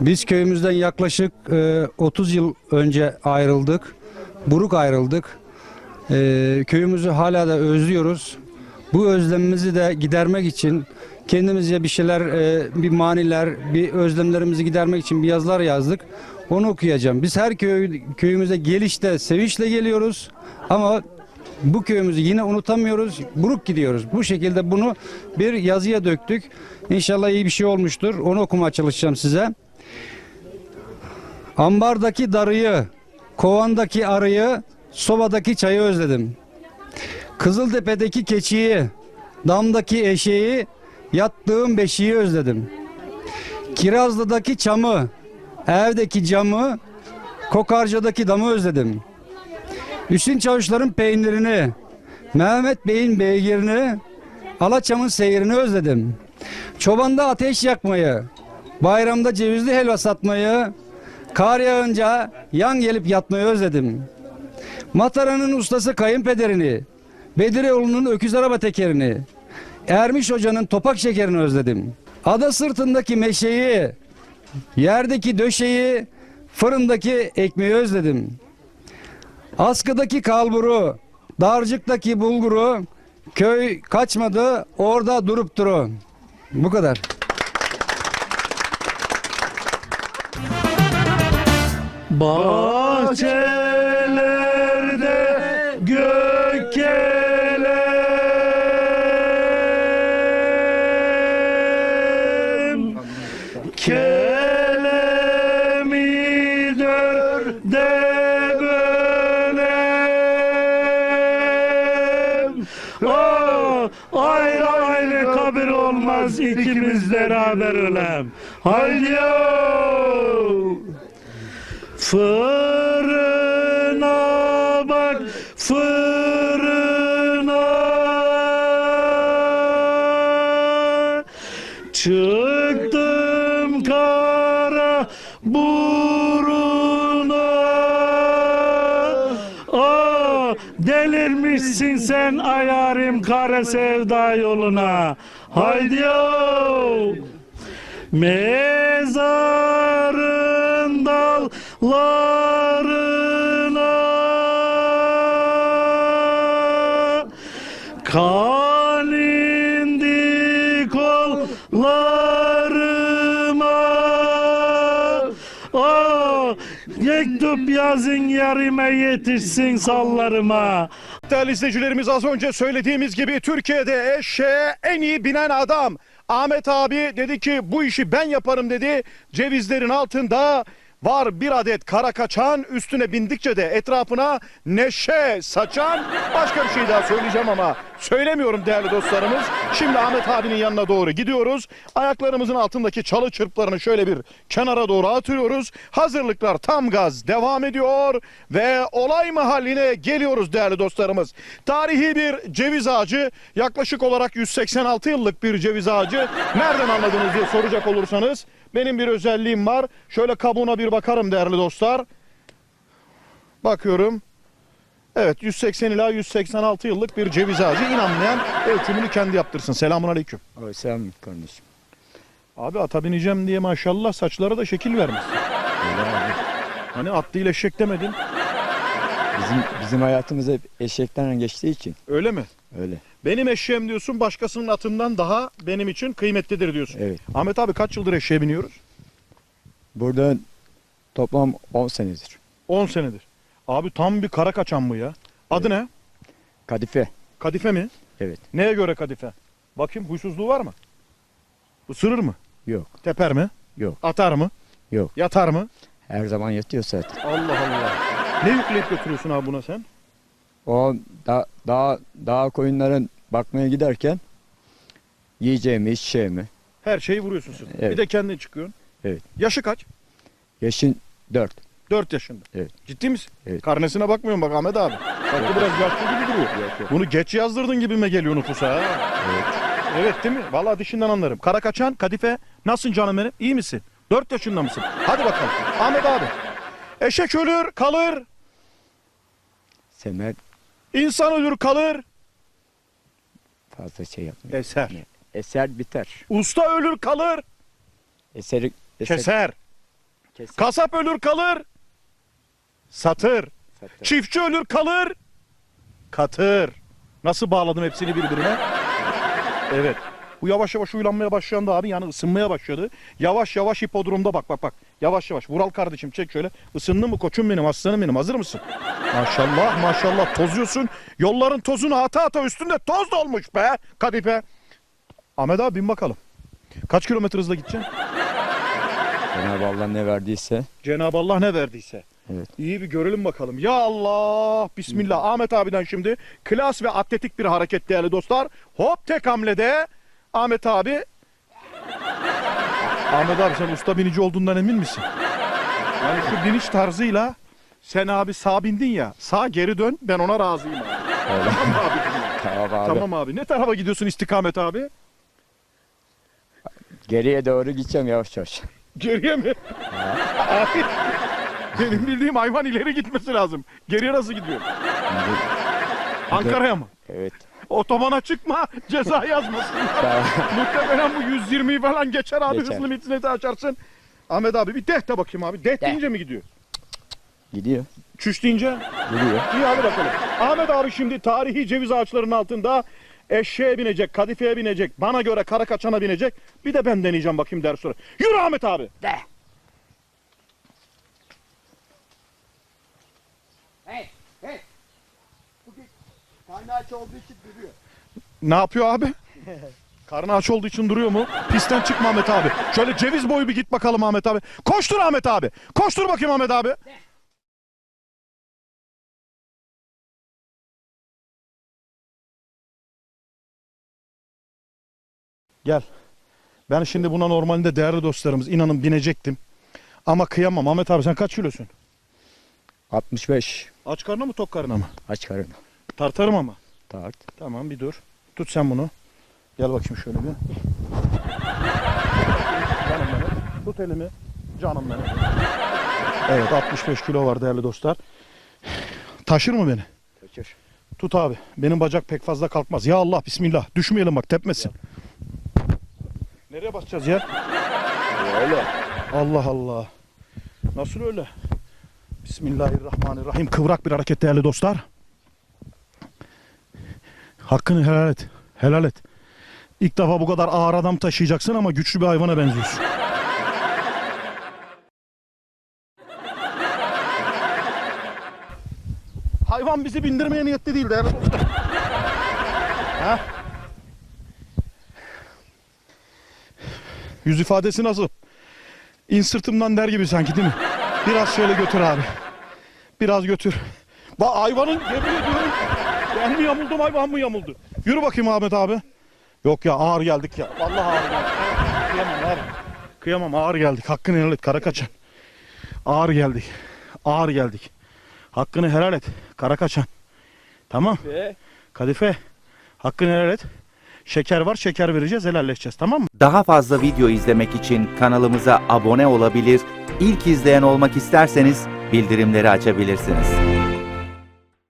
Biz köyümüzden yaklaşık e, 30 yıl önce ayrıldık. Buruk ayrıldık. E, köyümüzü hala da özlüyoruz. Bu özlemimizi de gidermek için kendimizce bir şeyler, e, bir maniler, bir özlemlerimizi gidermek için bir yazılar yazdık. Onu okuyacağım. Biz her köy, köyümüze gelişte sevinçle geliyoruz ama bu köyümüzü yine unutamıyoruz. Buruk gidiyoruz. Bu şekilde bunu bir yazıya döktük. İnşallah iyi bir şey olmuştur. Onu okumaya çalışacağım size. Ambardaki darıyı, kovandaki arıyı, sobadaki çayı özledim. Kızıltepe'deki keçiyi, damdaki eşeği, yattığım beşiği özledim. Kirazlı'daki çamı, evdeki camı, Kokarca'daki damı özledim. Hüsnü Çavuşların peynirini, Mehmet Bey'in beygirini, Alaçam'ın seyrini özledim. Çobanda ateş yakmayı, bayramda cevizli helva satmayı, kar yağınca yan gelip yatmayı özledim. Matara'nın ustası kayınpederini, Bedireoğlu'nun öküz araba tekerini, Ermiş Hoca'nın topak şekerini özledim. Ada sırtındaki meşeyi, yerdeki döşeyi, fırındaki ekmeği özledim. Askıdaki kalburu, darcıktaki bulguru, köy kaçmadı orada durup duru. Bu kadar. Bahçelerde gökelem Kelemi dörde bölem Aa, Ayrı ayrı kabir olmaz ikimiz beraber ölem Haydi yo! Fırına bak fırına. Çıktım kara buruna. Aa, delirmişsin sen ayarim kara sevda yoluna. Haydi yo! Mezarın dallarına Kan indi kollarıma Aa, Mektup yazın yarime yetişsin sallarıma Değerli izleyicilerimiz az önce söylediğimiz gibi Türkiye'de eşeğe en iyi binen adam Ahmet abi dedi ki bu işi ben yaparım dedi. Cevizlerin altında var bir adet kara kaçan üstüne bindikçe de etrafına neşe saçan başka bir şey daha söyleyeceğim ama söylemiyorum değerli dostlarımız. Şimdi Ahmet abinin yanına doğru gidiyoruz. Ayaklarımızın altındaki çalı çırplarını şöyle bir kenara doğru atıyoruz. Hazırlıklar tam gaz devam ediyor ve olay mahalline geliyoruz değerli dostlarımız. Tarihi bir ceviz ağacı yaklaşık olarak 186 yıllık bir ceviz ağacı. Nereden anladınız diye soracak olursanız benim bir özelliğim var. Şöyle kabuğuna bir bakarım değerli dostlar. Bakıyorum. Evet 180 ila 186 yıllık bir ceviz ağacı. İnanmayan ölçümünü kendi yaptırsın. Selamun aleyküm. Sen kardeşim. Abi ata bineceğim diye maşallah saçlara da şekil vermişsin. Hani at değil eşek demedin. Bizim bizim hayatımız hep eşekten geçtiği için Öyle mi? öyle. Benim eşeğim diyorsun başkasının atından daha benim için kıymetlidir diyorsun. Evet. Ahmet abi kaç yıldır eşeğe biniyoruz? Burada toplam 10 senedir. 10 senedir. Abi tam bir kara kaçan mı ya? Adı ne? Kadife. Kadife mi? Evet. Neye göre kadife? Bakayım huysuzluğu var mı? Isırır mı? Yok. Teper mi? Yok. Atar mı? Yok. Yatar mı? Her zaman yatıyor zaten. Allah Allah. Ne yükleyip götürüyorsun abi buna sen? O da, daha daha koyunların bakmaya giderken yiyeceğimi, içeceğimi. Her şeyi vuruyorsun sen. Bir Evet. de kendin çıkıyorsun. Evet. Yaşı kaç? Yaşın 4. 4 yaşında. Evet. Ciddi misin? Evet. Karnesine bakmıyorum bak Ahmet abi. Bak biraz yaşlı gibi duruyor. Bunu geç yazdırdın gibime geliyor nüfusa ha. Evet. Evet değil mi? Vallahi dişinden anlarım. Kara kaçan, kadife. Nasılsın canım benim? İyi misin? 4 yaşında mısın? Hadi bakalım. Ahmet abi. Eşek ölür kalır. Semer İnsan ölür kalır. fazla şey yapmıyor. Eser. Eser biter. Usta ölür kalır. Eseri, eser Keser. Kesin. Kasap ölür kalır. Satır. Satır. Çiftçi ölür kalır. Katır. Nasıl bağladım hepsini birbirine? Evet. Bu yavaş yavaş uylanmaya başlandı abi. Yani ısınmaya başladı. Yavaş yavaş hipodromda bak bak bak. Yavaş yavaş. Vural kardeşim çek şöyle. Isındın mı koçum benim aslanım benim. Hazır mısın? Maşallah maşallah tozuyorsun. Yolların tozunu ata ata üstünde toz dolmuş be. Kadife. Ahmet abi bin bakalım. Kaç kilometre hızla gideceksin? Cenab-ı Allah ne verdiyse Cenab-ı Allah ne verdiyse. Evet. İyi bir görelim bakalım. Ya Allah. Bismillah. Ahmet abiden şimdi klas ve atletik bir hareket değerli dostlar. Hop tek hamlede Ahmet abi. Ahmet abi sen usta binici olduğundan emin misin? Yani şu biniş tarzıyla sen abi sağ bindin ya. Sağ geri dön ben ona razıyım abi. Tamam abi. tamam abi. tamam abi. Ne tarafa gidiyorsun istikamet abi? Geriye doğru gideceğim yavaş yavaş. Geriye mi? abi benim bildiğim hayvan ileri gitmesi lazım. Geriye nasıl gidiyor? Ankara'ya mı? Evet. Otobana çıkma ceza yazmasınlar. Tamam. Muhtemelen bu 120'yi falan geçer abi Geçer. hız limitini de açarsın. Ahmet abi bir deh de bakayım abi. Deh Deh. deyince mi gidiyor? Gidiyor. Çüş deyince? Gidiyor. İyi hadi bakalım. Ahmet abi şimdi tarihi ceviz ağaçlarının altında eşeğe binecek, kadifeye binecek, bana göre kara kaçana binecek. Bir de ben deneyeceğim bakayım ders sonra. Yürü Ahmet abi. De. Ne yapıyor abi? Karnı aç olduğu için duruyor mu? Pistten çıkma Ahmet abi. Şöyle ceviz boyu bir git bakalım Ahmet abi. Koştur Ahmet abi. Koştur bakayım Ahmet abi. Gel. Ben şimdi buna normalde değerli dostlarımız inanın binecektim. Ama kıyamam. Ahmet abi sen kaç kilosun? 65. Aç karnına mı tok karnına mı? Aç karın. Tartarım ama. Tart. Tamam bir dur. Tut sen bunu. Gel bakayım şöyle bir. Canım benim. Tut elimi. Canım benim. Evet 65 kilo var değerli dostlar. Taşır mı beni? Kaçır. Tut abi. Benim bacak pek fazla kalkmaz. Ya Allah bismillah. Düşmeyelim bak tepmesin. Nereye basacağız ya? Öyle. Allah Allah. Nasıl öyle? Bismillahirrahmanirrahim. Kıvrak bir hareket değerli dostlar. Hakkını helal et. Helal et. İlk defa bu kadar ağır adam taşıyacaksın ama güçlü bir hayvana benziyorsun. Hayvan bizi bindirmeye niyetli değil değerli dostlar. Ha? Yüz ifadesi nasıl? İn sırtımdan der gibi sanki değil mi? Biraz şöyle götür abi. Biraz götür. Bak hayvanın yemin ediyorum. Ben mi yamuldum hayvan mı yamuldu? Yürü bakayım Ahmet abi. Yok ya ağır geldik ya. Vallahi ağır geldik. Kıyamam abi. Kıyamam ağır geldik. Hakkını helal et kara kaçan. Ağır geldik. Ağır geldik. Hakkını helal et kara kaçan. Tamam. Ve Kadife. Hakkını helal et. Şeker var şeker vereceğiz helalleşeceğiz tamam mı? Daha fazla video izlemek için kanalımıza abone olabilir, ilk izleyen olmak isterseniz bildirimleri açabilirsiniz.